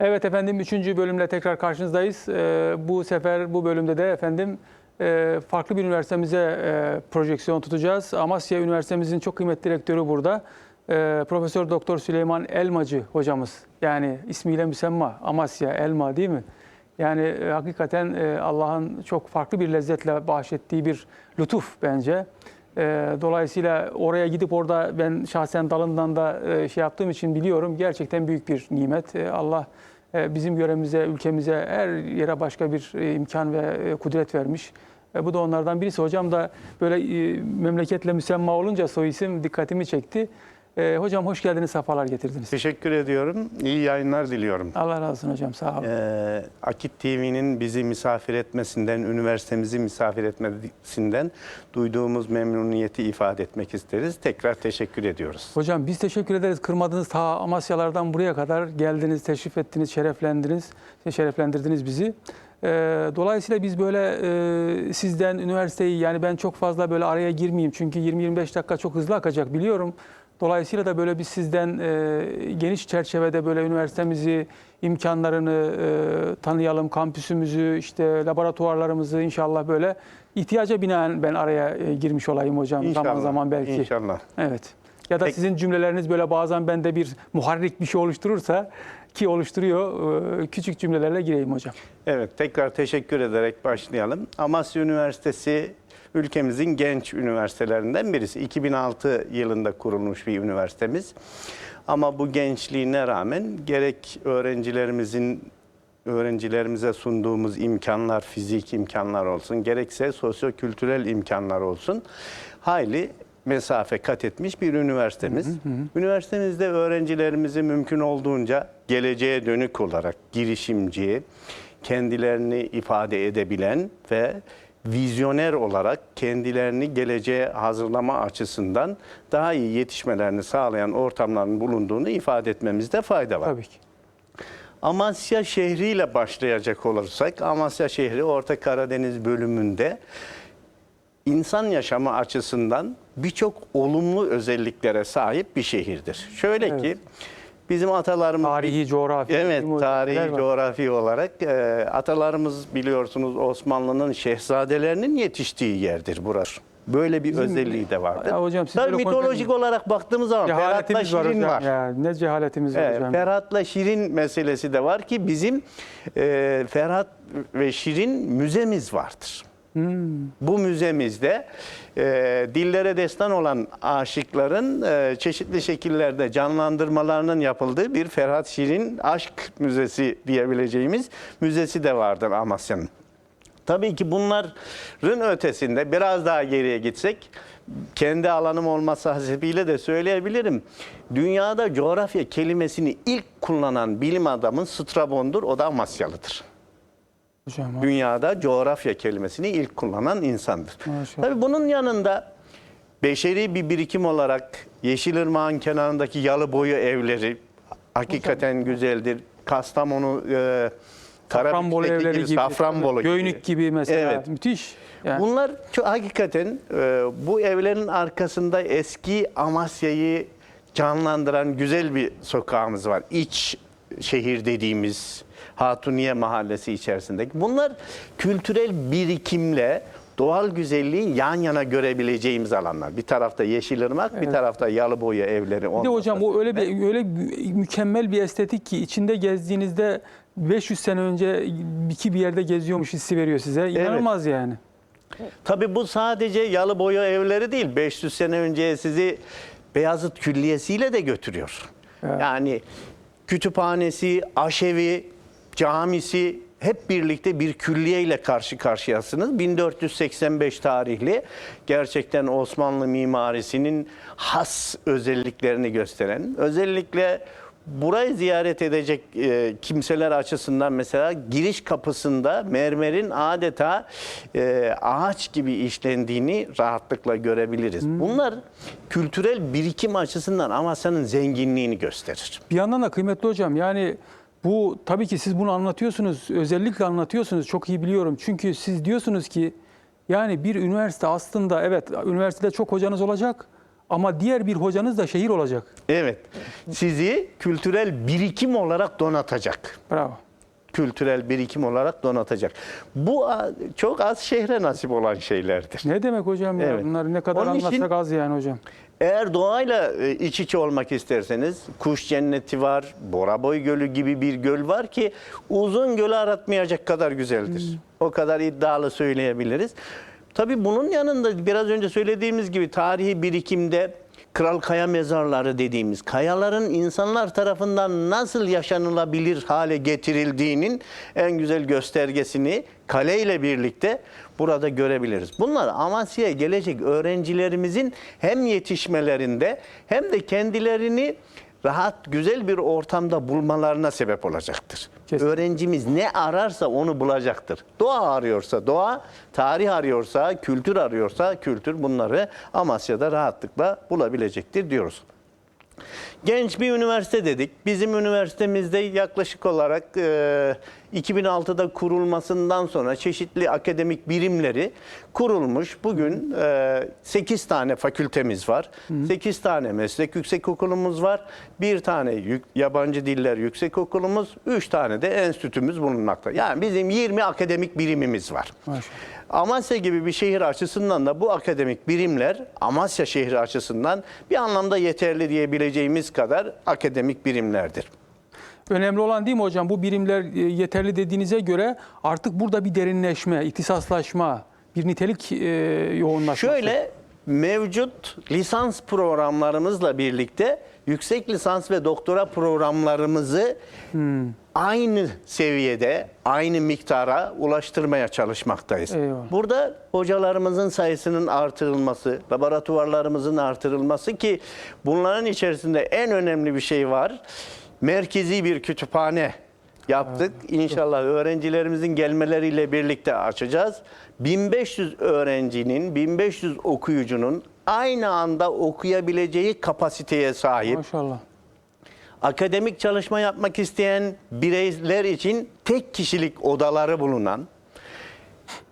Evet efendim 3. bölümle tekrar karşınızdayız. Ee, bu sefer bu bölümde de efendim e, farklı bir üniversitemize e, projeksiyon tutacağız. Amasya Üniversitemizin çok kıymetli direktörü burada. Ee, Profesör Doktor Süleyman Elmacı hocamız. Yani ismiyle müsemma Amasya Elma değil mi? Yani e, hakikaten e, Allah'ın çok farklı bir lezzetle bahşettiği bir lütuf bence. E, dolayısıyla oraya gidip orada ben şahsen dalından da e, şey yaptığım için biliyorum. Gerçekten büyük bir nimet. E, Allah e, bizim görevimize, ülkemize, her yere başka bir e, imkan ve e, kudret vermiş. E, bu da onlardan birisi. Hocam da böyle e, memleketle müsemma olunca soy isim dikkatimi çekti. E, hocam hoş geldiniz, sefalar getirdiniz. Teşekkür ediyorum. İyi yayınlar diliyorum. Allah razı olsun hocam, sağ olun. Ee, Akit TV'nin bizi misafir etmesinden, üniversitemizi misafir etmesinden duyduğumuz memnuniyeti ifade etmek isteriz. Tekrar teşekkür ediyoruz. Hocam biz teşekkür ederiz. Kırmadınız ta Amasyalardan buraya kadar geldiniz, teşrif ettiniz, şereflendiniz, şereflendirdiniz bizi. Ee, dolayısıyla biz böyle e, sizden üniversiteyi yani ben çok fazla böyle araya girmeyeyim çünkü 20-25 dakika çok hızlı akacak biliyorum. Dolayısıyla da böyle biz sizden e, geniş çerçevede böyle üniversitemizi, imkanlarını e, tanıyalım, kampüsümüzü, işte laboratuvarlarımızı inşallah böyle ihtiyaca binaen ben araya e, girmiş olayım hocam zaman zaman belki. İnşallah. Evet. Ya da Peki. sizin cümleleriniz böyle bazen bende bir muharrik bir şey oluşturursa ki oluşturuyor e, küçük cümlelerle gireyim hocam. Evet, tekrar teşekkür ederek başlayalım. Amasya Üniversitesi ülkemizin genç üniversitelerinden birisi. 2006 yılında kurulmuş bir üniversitemiz. Ama bu gençliğine rağmen gerek öğrencilerimizin öğrencilerimize sunduğumuz imkanlar, fizik imkanlar olsun, gerekse sosyo-kültürel imkanlar olsun, hayli mesafe kat etmiş bir üniversitemiz. Üniversitemizde öğrencilerimizi mümkün olduğunca geleceğe dönük olarak girişimci, kendilerini ifade edebilen ve vizyoner olarak kendilerini geleceğe hazırlama açısından daha iyi yetişmelerini sağlayan ortamların bulunduğunu ifade etmemizde fayda var. Tabii ki. Amasya şehriyle başlayacak olursak, Amasya şehri Orta Karadeniz bölümünde insan yaşamı açısından birçok olumlu özelliklere sahip bir şehirdir. Şöyle Evet. ki bizim atalarımız Tarihi, coğrafi. Evet, tarihi, coğrafi olarak e, atalarımız biliyorsunuz Osmanlı'nın şehzadelerinin yetiştiği yerdir burası. Böyle bir özelliği de vardır. Ya hocam siz Tabii mitolojik olarak baktığımız zaman Ferhat'la var Şirin var. Ya, ne cehaletimiz var Evet, hocam. Ferhat'la Şirin meselesi de var ki bizim e, Ferhat ve Şirin müzemiz vardır. Hmm. Bu müzemizde e, dillere destan olan aşıkların e, çeşitli şekillerde canlandırmalarının yapıldığı bir Ferhat Şirin Aşk Müzesi diyebileceğimiz müzesi de vardır Amasya'nın. Tabii ki bunların ötesinde biraz daha geriye gitsek kendi alanım olması hasebiyle de söyleyebilirim. Dünyada coğrafya kelimesini ilk kullanan bilim adamı Strabon'dur. O da Amasyalıdır. Hocam, Dünyada coğrafya kelimesini ilk kullanan insandır. Maşallah. Tabii bunun yanında beşeri bir birikim olarak Yeşilırmağın kenarındaki yalı boyu evleri hakikaten güzeldir. Kastamonu e, Safranbolu Karabük'teki evleri gibi, Safranbolu Göynük gibi mesela. Evet. Müthiş. Yani, Bunlar çok, hakikaten e, bu evlerin arkasında eski Amasya'yı canlandıran güzel bir sokağımız var. İç şehir dediğimiz Hatuniye Mahallesi içerisindeki. Bunlar kültürel birikimle doğal güzelliği yan yana görebileceğimiz alanlar. Bir tarafta Yeşilırmak, bir tarafta Yalıboya evleri. bir de hocam o öyle bir öyle mükemmel bir estetik ki içinde gezdiğinizde 500 sene önce iki bir yerde geziyormuş hissi veriyor size. İnanılmaz yani. Tabii bu sadece yalı boya evleri değil. 500 sene önce sizi Beyazıt Külliyesi'yle de götürüyor. Yani kütüphanesi, aşevi, camisi hep birlikte bir külliye ile karşı karşıyasınız. 1485 tarihli gerçekten Osmanlı mimarisinin has özelliklerini gösteren, özellikle burayı ziyaret edecek e, kimseler açısından mesela giriş kapısında mermerin adeta e, ağaç gibi işlendiğini rahatlıkla görebiliriz. Bunlar kültürel birikim açısından Amasya'nın zenginliğini gösterir. Bir yandan da kıymetli hocam yani bu tabii ki siz bunu anlatıyorsunuz. Özellikle anlatıyorsunuz. Çok iyi biliyorum. Çünkü siz diyorsunuz ki yani bir üniversite aslında evet üniversitede çok hocanız olacak ama diğer bir hocanız da şehir olacak. Evet. Sizi kültürel birikim olarak donatacak. Bravo. Kültürel birikim olarak donatacak. Bu çok az şehre nasip olan şeylerdir. Ne demek hocam ya? Evet. Bunları ne kadar Onun için- anlatsak az yani hocam. Eğer doğayla e, iç içe olmak isterseniz kuş cenneti var, Boraboy Gölü gibi bir göl var ki uzun gölü aratmayacak kadar güzeldir. O kadar iddialı söyleyebiliriz. Tabii bunun yanında biraz önce söylediğimiz gibi tarihi birikimde Kral Kaya mezarları dediğimiz kayaların insanlar tarafından nasıl yaşanılabilir hale getirildiğinin en güzel göstergesini kale ile birlikte burada görebiliriz. Bunlar Amasya'ya gelecek öğrencilerimizin hem yetişmelerinde hem de kendilerini rahat, güzel bir ortamda bulmalarına sebep olacaktır. Kesin. Öğrencimiz ne ararsa onu bulacaktır. Doğa arıyorsa doğa, tarih arıyorsa, kültür arıyorsa kültür bunları Amasya'da rahatlıkla bulabilecektir diyoruz. Genç bir üniversite dedik. Bizim üniversitemizde yaklaşık olarak e, 2006'da kurulmasından sonra çeşitli akademik birimleri kurulmuş. Bugün e, 8 tane fakültemiz var. 8 tane meslek yüksekokulumuz var. Bir tane yük- yabancı diller yüksekokulumuz, 3 tane de enstitümüz bulunmakta. Yani bizim 20 akademik birimimiz var. Maşallah. Amasya gibi bir şehir açısından da bu akademik birimler Amasya şehri açısından bir anlamda yeterli diyebileceğimiz kadar akademik birimlerdir. Önemli olan değil mi hocam? Bu birimler e, yeterli dediğinize göre artık burada bir derinleşme, ihtisaslaşma, bir nitelik e, yoğunlaşması. Şöyle mevcut lisans programlarımızla birlikte yüksek lisans ve doktora programlarımızı aynı seviyede, aynı miktara ulaştırmaya çalışmaktayız. Eyvallah. Burada hocalarımızın sayısının artırılması, laboratuvarlarımızın artırılması ki bunların içerisinde en önemli bir şey var. Merkezi bir kütüphane yaptık. İnşallah öğrencilerimizin gelmeleriyle birlikte açacağız. 1500 öğrencinin, 1500 okuyucunun aynı anda okuyabileceği kapasiteye sahip Maşallah. akademik çalışma yapmak isteyen bireyler için tek kişilik odaları bulunan,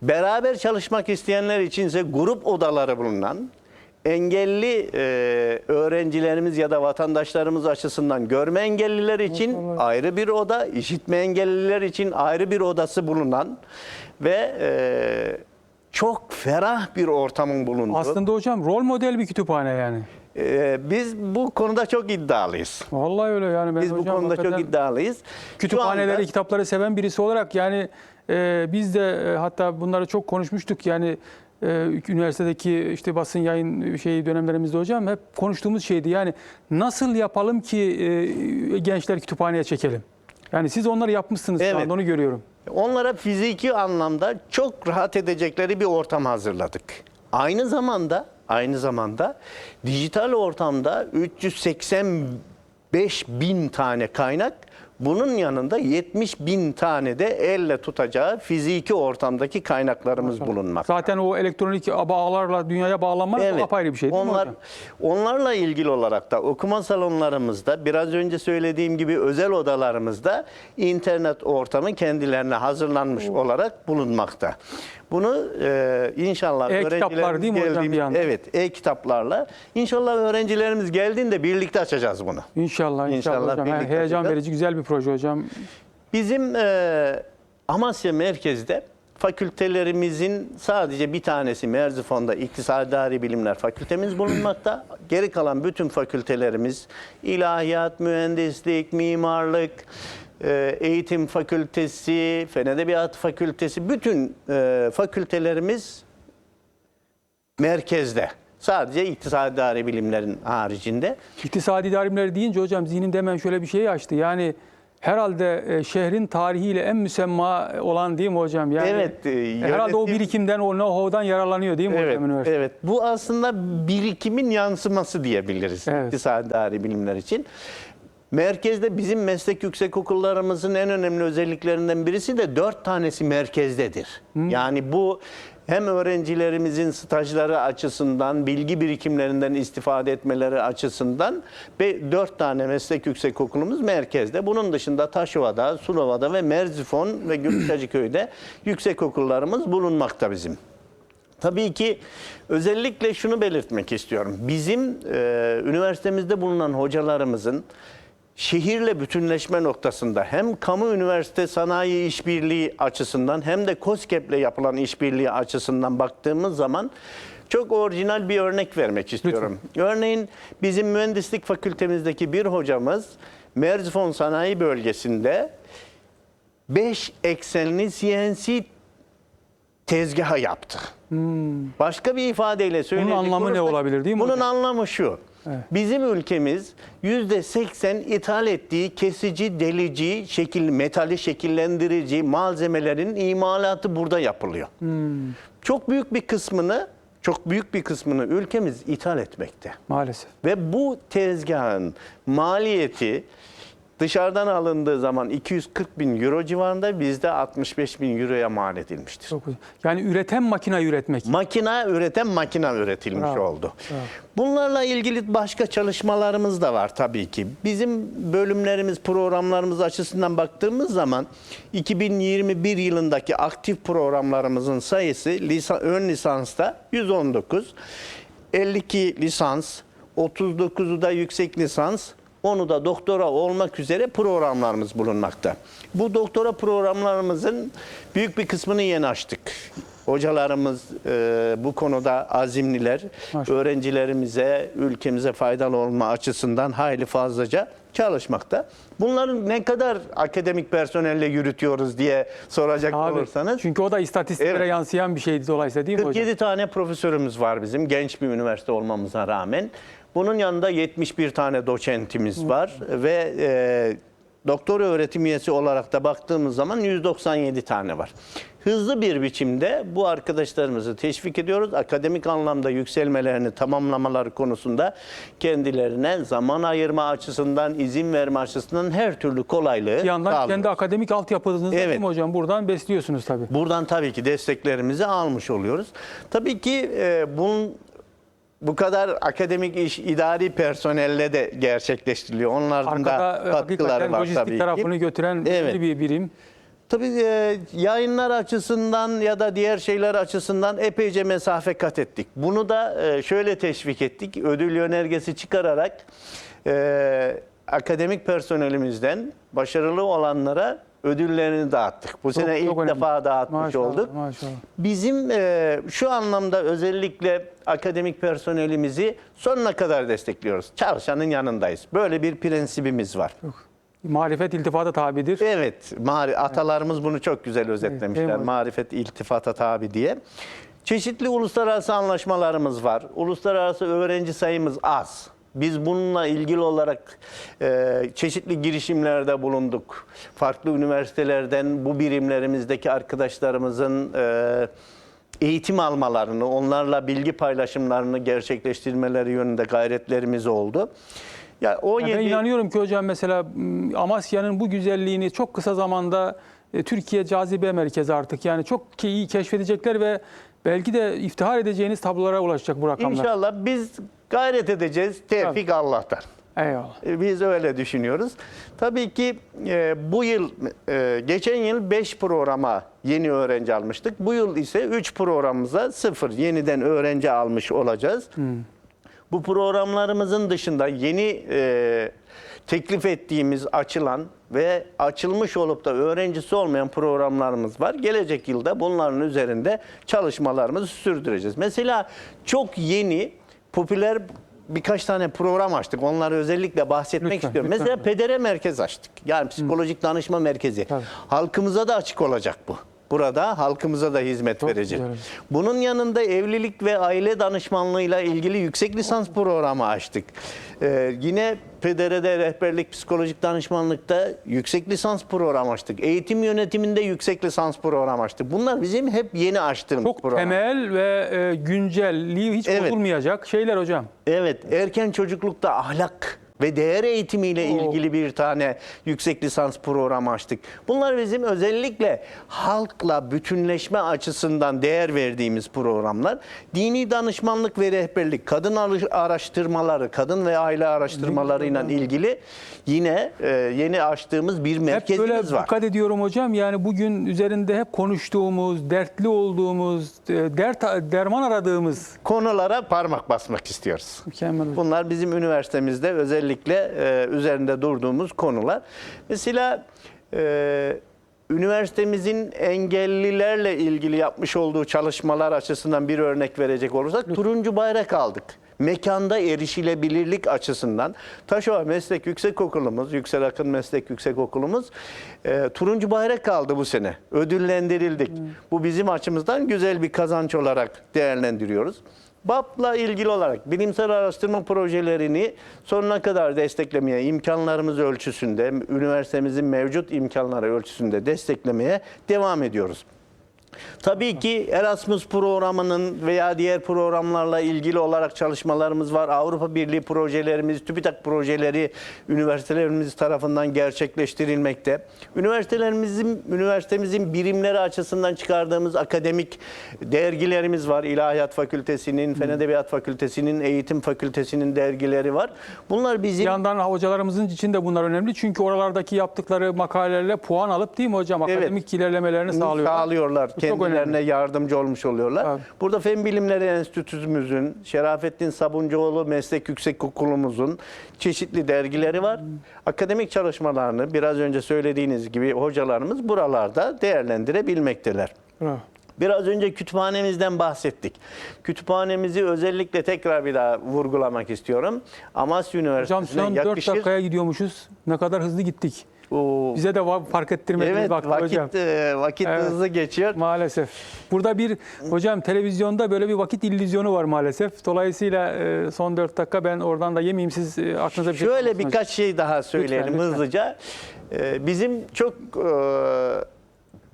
beraber çalışmak isteyenler içinse grup odaları bulunan, engelli e, öğrencilerimiz ya da vatandaşlarımız açısından görme engelliler için Maşallah. ayrı bir oda, işitme engelliler için ayrı bir odası bulunan ve e, çok ferah bir ortamın bulunduğu. Aslında hocam rol model bir kütüphane yani. E, biz bu konuda çok iddialıyız. Vallahi öyle yani. Ben Biz bu hocam konuda çok iddialıyız. Kütüphaneleri, anda- kitapları seven birisi olarak yani e, biz de e, hatta bunları çok konuşmuştuk yani üniversitedeki işte basın yayın şey dönemlerimizde hocam hep konuştuğumuz şeydi. Yani nasıl yapalım ki e, gençler kütüphaneye çekelim? Yani siz onları yapmışsınız şu Evet. anda onu görüyorum. Onlara fiziki anlamda çok rahat edecekleri bir ortam hazırladık. Aynı zamanda aynı zamanda dijital ortamda 385 bin tane kaynak bunun yanında 70 bin tane de elle tutacağı fiziki ortamdaki kaynaklarımız bulunmakta. Zaten o elektronik bağlarla dünyaya bağlanmak Evet. apayrı bir şey değil mi Onlar, hocam? Onlarla ilgili olarak da okuma salonlarımızda biraz önce söylediğim gibi özel odalarımızda internet ortamı kendilerine hazırlanmış olarak bulunmakta. Bunu e, inşallah E-kitaplar öğrencilerimiz değil mi geldiğinde-? Evet, e-kitaplarla. İnşallah öğrencilerimiz geldiğinde birlikte açacağız bunu. İnşallah inşallah, İnşallah hocam. Birlikte heyecan yapacağız. verici güzel bir proje hocam. Bizim e, Amasya merkezde fakültelerimizin sadece bir tanesi Merzifon'da İktisadi Bilimler Fakültemiz bulunmakta. Geri kalan bütün fakültelerimiz ilahiyat, mühendislik, mimarlık, e, eğitim fakültesi, fen edebiyat fakültesi bütün e, fakültelerimiz merkezde. Sadece iktisadi bilimlerin haricinde. İktisadi idari deyince hocam zihnimde hemen şöyle bir şey açtı. Yani herhalde e, şehrin tarihiyle en müsemma olan değil mi hocam? Yani Evet, e, herhalde o yönetim- birikimden, o know-how'dan yararlanıyor değil mi Evet, hocam üniversite? evet. Bu aslında birikimin yansıması diyebiliriz Evet. iktisadi bilimler için. Merkezde bizim meslek yüksekokullarımızın en önemli özelliklerinden birisi de dört tanesi merkezdedir. Yani bu hem öğrencilerimizin stajları açısından, bilgi birikimlerinden istifade etmeleri açısından ve dört tane meslek yüksekokulumuz merkezde. Bunun dışında Taşova'da, Sulova'da ve Merzifon ve Gümüşhacıköy'de yüksekokullarımız bulunmakta bizim. Tabii ki özellikle şunu belirtmek istiyorum. Bizim e, üniversitemizde bulunan hocalarımızın şehirle bütünleşme noktasında hem kamu üniversite sanayi işbirliği açısından hem de COSGAP'le yapılan işbirliği açısından baktığımız zaman çok orijinal bir örnek vermek istiyorum. Örneğin bizim mühendislik fakültemizdeki bir hocamız Merzifon Sanayi Bölgesi'nde 5 eksenli CNC tezgahı yaptı. Başka bir ifadeyle söyleyecek anlamı ne olabilir değil mi Bunun hocam? anlamı şu. Bizim ülkemiz %80 ithal ettiği kesici, delici, şekil, metali şekillendirici malzemelerin imalatı burada yapılıyor. Çok büyük bir kısmını, çok büyük bir kısmını ülkemiz ithal etmekte. Maalesef. Ve bu tezgahın maliyeti dışarıdan alındığı zaman 240 bin euro civarında bizde 65 bin euroya mal edilmiştir. Çok güzel. Yani üreten makine üretmek. Makina üreten makina üretilmiş Bravo, oldu. bravo. Bunlarla ilgili başka çalışmalarımız da var tabii ki. Bizim bölümlerimiz, programlarımız açısından baktığımız zaman 2021 yılındaki aktif programlarımızın sayısı lisa- ön lisansta 119, 52 lisans, 39'u da yüksek lisans, onu da doktora olmak üzere programlarımız bulunmakta. Bu doktora programlarımızın büyük bir kısmını yeni açtık. Hocalarımız e, bu konuda azimliler. Maşallah. Öğrencilerimize, ülkemize faydalı olma açısından hayli fazlaca çalışmakta. Bunları ne kadar akademik personelle yürütüyoruz diye soracak Abi, olursanız. çünkü o da istatistiklere Evet. yansıyan bir şeydi dolayısıyla değil mi hocam? 47 tane profesörümüz var bizim genç bir üniversite olmamıza rağmen. Bunun yanında 71 tane doçentimiz var ve e, doktora öğretim üyesi olarak da baktığımız zaman 197 tane var. Hızlı bir biçimde bu arkadaşlarımızı teşvik ediyoruz. Akademik anlamda yükselmelerini tamamlamaları konusunda kendilerine zaman ayırma açısından, izin verme açısından her türlü kolaylığı Bir yandan sağlıyoruz. kendi akademik altyapınızı Evet. değil mi hocam? Buradan besliyorsunuz tabii. Buradan tabii ki desteklerimizi almış oluyoruz. Tabii ki e, bunun bu kadar akademik iş idari personelle de gerçekleştiriliyor. Onların da Arkada e, katkıları var lojistik tabii ki. tarafını götüren Evet. bir birim. Tabii e, yayınlar açısından ya da diğer şeyler açısından epeyce mesafe kat ettik. Bunu da e, şöyle teşvik ettik. Ödül yönergesi çıkararak e, akademik personelimizden başarılı olanlara ödüllerini dağıttık. Bu Çok- sene çok ilk önemli. defa dağıtmış Maşallah, olduk. Maşallah. Bizim e, şu anlamda özellikle akademik personelimizi sonuna kadar destekliyoruz. Çalışanın yanındayız. Böyle bir prensibimiz var. Marifet iltifata tabidir. Evet, mari, atalarımız bunu çok güzel özetlemişler. Evet? Marifet iltifata tabi diye. Çeşitli uluslararası anlaşmalarımız var. Uluslararası öğrenci sayımız az. Biz bununla ilgili olarak e, çeşitli girişimlerde bulunduk. Farklı üniversitelerden bu birimlerimizdeki arkadaşlarımızın e, eğitim almalarını, onlarla bilgi paylaşımlarını gerçekleştirmeleri yönünde gayretlerimiz oldu. Ya Ya 17 ben inanıyorum ki hocam mesela Amasya'nın bu güzelliğini çok kısa zamanda e, Türkiye cazibe merkezi artık. Yani çok iyi keşfedecekler ve belki de iftihar edeceğiniz tablolara ulaşacak bu rakamlar. İnşallah biz gayret edeceğiz. Tevfik Allah'tan. Eyvallah. E, Biz öyle düşünüyoruz. Tabii ki e, bu yıl, e, geçen yıl 5 programa yeni öğrenci almıştık. Bu yıl ise 3 programımıza 0 yeniden öğrenci almış olacağız. Bu programlarımızın dışında yeni e, teklif ettiğimiz açılan ve açılmış olup da öğrencisi olmayan programlarımız var. Gelecek yılda bunların üzerinde çalışmalarımızı sürdüreceğiz. Mesela çok yeni, popüler birkaç tane program açtık. Onları özellikle bahsetmek Lütfen, istiyorum. lütfen. Mesela pedere merkez açtık. Yani psikolojik danışma merkezi. Tabii. Halkımıza da açık olacak bu. Burada halkımıza da hizmet Çok verecek. güzel. Bunun yanında evlilik ve aile danışmanlığıyla ilgili yüksek lisans programı açtık. Ee, yine PDR'de rehberlik psikolojik danışmanlıkta yüksek lisans programı açtık. Eğitim yönetiminde yüksek lisans programı açtık. Bunlar bizim hep yeni açtığımız Çok program. temel ve e, güncelliği hiç Evet. bozulmayacak şeyler hocam. Evet, erken çocuklukta ahlak ve değer eğitimiyle Oo. ilgili bir tane yüksek lisans programı açtık. Bunlar bizim özellikle halkla bütünleşme açısından değer verdiğimiz programlar. Dini danışmanlık ve rehberlik, kadın arı- araştırmaları, kadın ve aile araştırmalarıyla ilgili yine e, yeni açtığımız bir Hep böyle merkezimiz var. dikkat ediyorum hocam. Yani bugün üzerinde hep konuştuğumuz, dertli olduğumuz, e, dert derman aradığımız Konulara parmak basmak istiyoruz. mükemmel. Bunlar bizim üniversitemizde özellikle e, üzerinde durduğumuz konular. Mesela e, üniversitemizin engellilerle ilgili yapmış olduğu çalışmalar açısından bir örnek verecek olursak turuncu bayrak aldık. Mekanda erişilebilirlik açısından Taşova Meslek Yüksekokulumuz, Yüksel Akın Meslek Yüksekokulumuz e, turuncu bayrak aldı bu sene. Ödüllendirildik. Bu bizim açımızdan güzel bir kazanç olarak değerlendiriyoruz. BAP'la ilgili olarak bilimsel araştırma projelerini sonuna kadar desteklemeye, imkanlarımız ölçüsünde, üniversitemizin mevcut imkanları ölçüsünde desteklemeye devam ediyoruz. Tabii ki Erasmus programının veya diğer programlarla ilgili olarak çalışmalarımız var. Avrupa Birliği projelerimiz, TÜBİTAK projeleri üniversitelerimiz tarafından gerçekleştirilmekte. Üniversitelerimizin, üniversitemizin birimleri açısından çıkardığımız akademik dergilerimiz var. İlahiyat Fakültesi'nin, Fen Edebiyat Fakültesi'nin, Eğitim Fakültesi'nin dergileri var. Bunlar bizim Bir yandan hocalarımızın için de bunlar önemli. Çünkü oralardaki yaptıkları makalelerle puan alıp değil mi hocam? Evet. Akademik ilerlemelerini sağlıyorlar. sağlıyorlar. Kendilerine yardımcı olmuş oluyorlar. Tabii. Burada Fen Bilimleri Enstitümüzün, Şerafettin Sabuncuoğlu Meslek Yüksekokulumuzun çeşitli dergileri var. Akademik çalışmalarını biraz önce söylediğiniz gibi hocalarımız buralarda değerlendirebilmekteler. Bravo. Biraz önce kütüphanemizden bahsettik. Kütüphanemizi özellikle tekrar bir daha vurgulamak istiyorum. Amasya Hocam Üniversitesi'ne son 4 yakışır. dakikaya gidiyormuşuz. Ne kadar hızlı gittik. Oo, Bize de fark ettirmediniz evet vakti vakit hocam. e, vakit Evet. hızlı geçiyor. Maalesef. Burada bir hocam televizyonda böyle bir vakit illüzyonu var maalesef. Dolayısıyla e, son 4 dakika ben oradan da yemeyeyim siz e, aklınıza bir şey Şöyle birkaç şey daha söyleyelim lütfen. hızlıca. Ee, bizim çok e,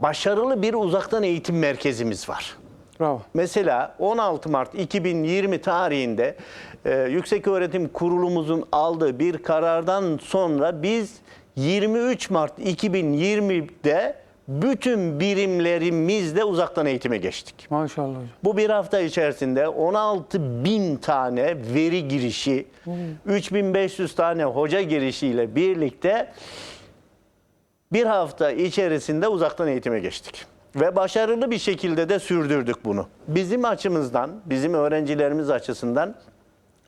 başarılı bir uzaktan eğitim merkezimiz var. Bravo. Mesela 16 Mart 2020 tarihinde e, Yükseköğretim Kurulumuzun aldığı bir karardan sonra biz 23 Mart 2020'de bütün birimlerimizle uzaktan eğitime geçtik. Maşallah hocam. Bu bir hafta içerisinde 16 bin tane veri girişi, 3500 tane hoca girişiyle birlikte bir hafta içerisinde uzaktan eğitime geçtik. Ve başarılı bir şekilde de sürdürdük bunu. Bizim açımızdan, bizim öğrencilerimiz açısından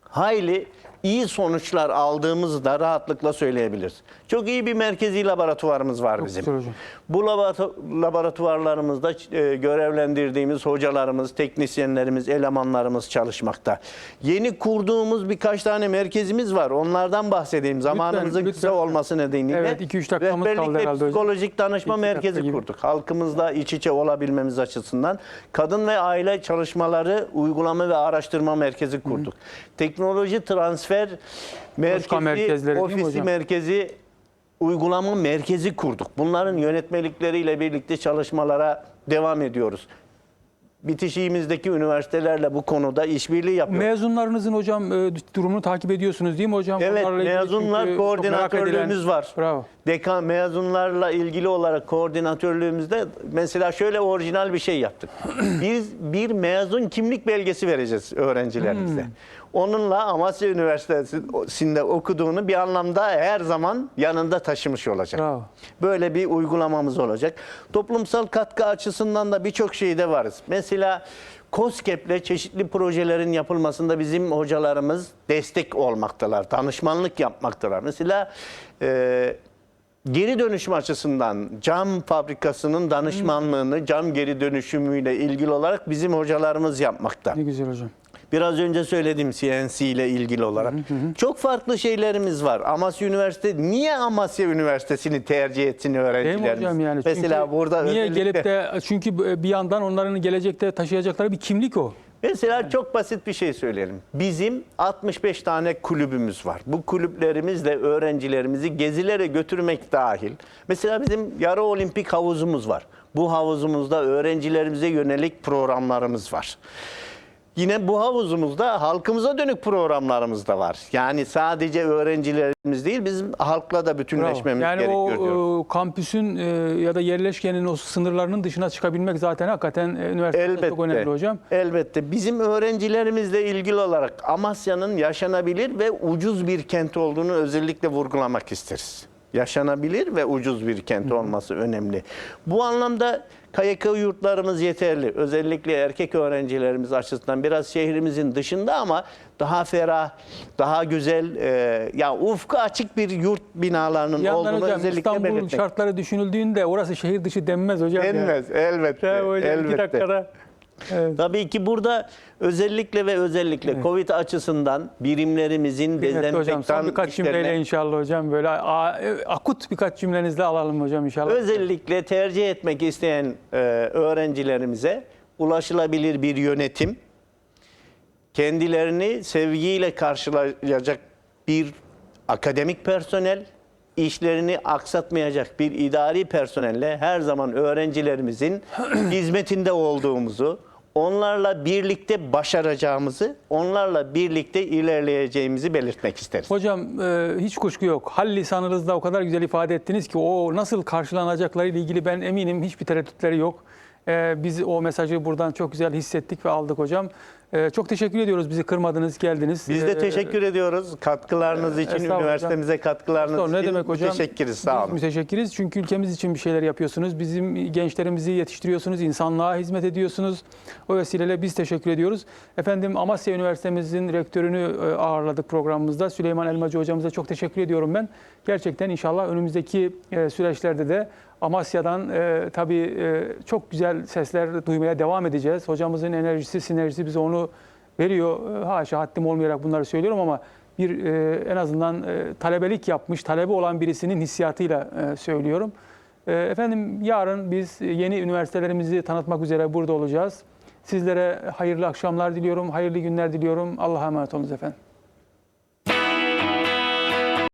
hayli iyi sonuçlar aldığımızı da rahatlıkla söyleyebiliriz. Çok iyi bir merkezi laboratuvarımız var bizim. hocam. Bu laboratu- laboratuvarlarımızda e, görevlendirdiğimiz hocalarımız, teknisyenlerimiz, elemanlarımız çalışmakta. Yeni kurduğumuz birkaç tane merkezimiz var. Onlardan bahsedeyim. Zamanımızın lütfen. kısa olması nedeniyle. Evet, iki, üç dakikamız Rehberlik kaldı herhalde psikolojik danışma İki merkezi gibi. kurduk. Halkımızla iç içe olabilmemiz açısından kadın ve aile çalışmaları uygulama ve araştırma merkezi kurduk. Teknoloji transfer merkezi, ofisi merkezi uygulama merkezi kurduk. Bunların yönetmelikleriyle birlikte çalışmalara devam ediyoruz. Bitişiğimizdeki üniversitelerle bu konuda işbirliği yapıyoruz. Mezunlarınızın hocam e, durumunu takip ediyorsunuz değil mi hocam? Evet, Onlarla mezunlar koordinatörlüğümüz edilen- var. Bravo. Dekan mezunlarla ilgili olarak koordinatörlüğümüzde mesela şöyle orijinal bir şey yaptık. Biz bir mezun kimlik belgesi vereceğiz öğrencilerimize. Hmm. Onunla Amasya Üniversitesi'nde okuduğunu bir anlamda her zaman yanında taşımış olacak. Bravo. Böyle bir uygulamamız olacak. Toplumsal katkı açısından da birçok şeyde varız. Mesela COSGAP'le çeşitli projelerin yapılmasında bizim hocalarımız destek olmaktalar, danışmanlık yapmaktalar. Mesela e, geri dönüşüm açısından cam fabrikasının danışmanlığını cam geri dönüşümüyle ilgili olarak bizim hocalarımız yapmakta. Ne güzel hocam. Biraz önce söyledim CNC ile ilgili olarak. Çok farklı şeylerimiz var. Amasya Üniversite niye Amasya Üniversitesi'ni tercih etsin Değil mi öğrencilerimiz? hocam yani? Mesela Çünkü burada niye özellikle- gelip de çünkü bir yandan onların gelecekte taşıyacakları bir kimlik o. Mesela çok basit bir şey söyleyelim. Bizim 65 tane kulübümüz var. Bu kulüplerimizle öğrencilerimizi gezilere götürmek dahil. Mesela bizim yarı olimpik havuzumuz var. Bu havuzumuzda öğrencilerimize yönelik programlarımız var. Yine bu havuzumuzda halkımıza dönük programlarımız da var. Yani sadece öğrencilerimiz değil, bizim halkla da Bravo. bütünleşmemiz Yani gerekiyor. diyorum. o e, kampüsün e, ya da yerleşkenin o sınırlarının dışına çıkabilmek zaten hakikaten e, üniversitede çok önemli hocam. Elbette. Bizim öğrencilerimizle ilgili olarak Amasya'nın yaşanabilir ve ucuz bir kent olduğunu özellikle vurgulamak isteriz. Yaşanabilir ve ucuz bir kent olması önemli. Bu anlamda KYK yurtlarımız yeterli. Özellikle erkek öğrencilerimiz açısından biraz şehrimizin dışında ama daha ferah, daha güzel, e, ya ufku açık bir yurt binalarının Bir yandan olduğunu hocam özellikle İstanbul belirtmek. şartları düşünüldüğünde orası şehir dışı denmez hocam. ya. Denmez, elbette. Ya hocam iki elbette. dakikada. Evet. Tabii ki burada özellikle ve özellikle Covid açısından birimlerimizin Kıymetli hocam dezenfektan birkaç cümleyle inşallah hocam böyle e, akut birkaç cümlenizle alalım hocam inşallah. özellikle tercih etmek isteyen e, öğrencilerimize ulaşılabilir bir yönetim, kendilerini sevgiyle karşılayacak bir akademik personel, işlerini aksatmayacak bir idari personelle her zaman öğrencilerimizin hizmetinde olduğumuzu, onlarla birlikte başaracağımızı, onlarla birlikte ilerleyeceğimizi belirtmek isteriz. Hocam e, hiç kuşku yok. Hal lisanınızda o kadar güzel ifade ettiniz ki o nasıl karşılanacakları ile ilgili ben eminim hiçbir tereddütleri yok. E, biz o mesajı buradan çok güzel hissettik ve aldık hocam. E, çok teşekkür ediyoruz bizi kırmadınız, geldiniz. Biz de E, teşekkür ediyoruz katkılarınız için, estağfurullah üniversitemize katkılarınız Sonra ne için demek hocam? müteşekkiriz. Sağ olun. Müteşekkiriz çünkü ülkemiz için bir şeyler yapıyorsunuz. Bizim gençlerimizi yetiştiriyorsunuz, insanlığa hizmet ediyorsunuz. O vesileyle biz teşekkür ediyoruz. Efendim Amasya Üniversitemizin rektörünü e, ağırladık programımızda. Süleyman Elmacı hocamıza çok teşekkür ediyorum ben. Gerçekten inşallah önümüzdeki e, süreçlerde de Amasya'dan e, tabii e, çok güzel sesler duymaya devam edeceğiz. Hocamızın enerjisi, sinerjisi bize onu veriyor. E, Haşa haddim olmayarak bunları söylüyorum ama bir e, en azından e, talebelik yapmış, talebe olan birisinin hissiyatıyla e, söylüyorum. E, efendim yarın biz yeni üniversitelerimizi tanıtmak üzere burada olacağız. Sizlere hayırlı akşamlar diliyorum, hayırlı günler diliyorum. Allah'a emanet olunuz efendim.